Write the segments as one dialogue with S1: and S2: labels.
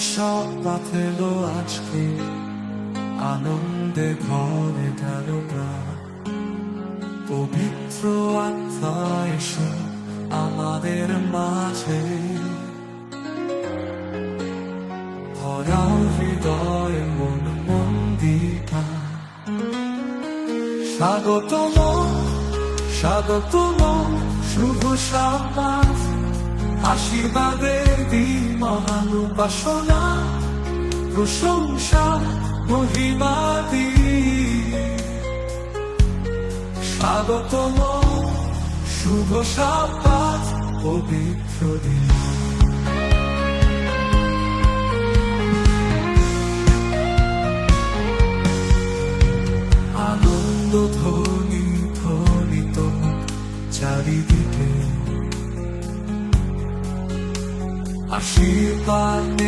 S1: সবাত এলো আজকে। আনন্দে ঘরে গেল পবিত্র আত্মা আমাদের মাঝে। ভরাও মন মন্দিরা স্বাগতম স্বাগতম, শুভ আশীর্বাদের দিন। মহান উপাসনা প্রশংসা মহিমা দিন স্বাগতম শুভ সাবাস পবিত্র দিন। আনন্দ ধ্বনি ধ্বনিত হোক আশীর্বাদ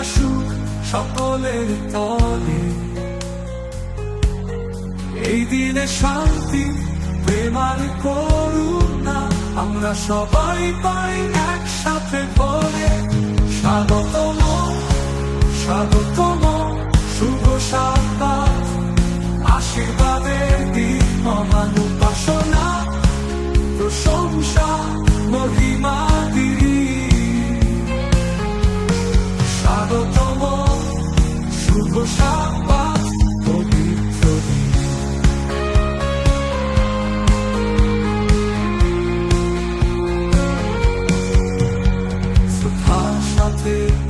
S1: আসুক সকলের তলে এই দিনে শান্তি প্রেমার আমরা সবাই পাই একসাথে করে স্বাগতম স্বাগতম, শুভ সাবাস আশীর্বাদের দিন মহান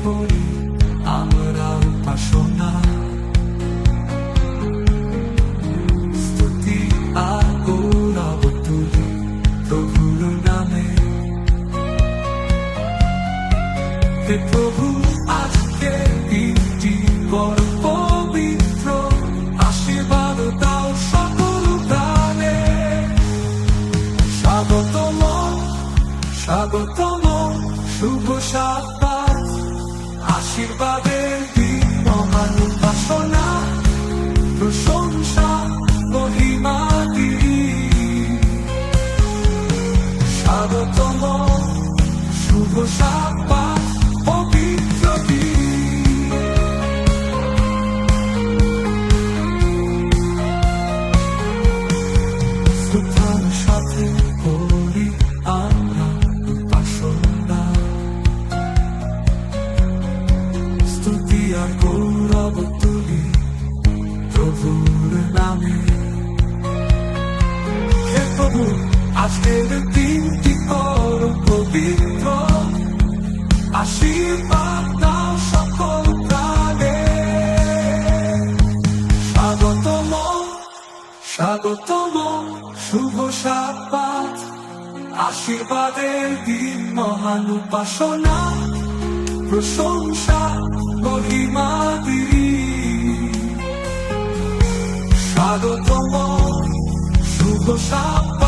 S1: করি আমরা উপাসনা। স্তুতি আর গৌরব তুলি প্রভুর নামে। হে প্রভু, আজকে দিনটি বড় পবিত্র। আশীর্বাদ দাও সকল প্রাণে। স্বাগতম স্বাগতম, শুভ সাবাস আশীর্বাদের দিন মহান উপাসনা প্রশংসা মহিমা দিন। স্বাগতম সাথে আর নামে। হে প্রভু আজকের দিনটি কর পবিত্র। আশীর্বাদ দাও সকল প্রাণে। দিন মহান প্রশংসা মহিমা দিন স্বাগতম শুভ সাবাত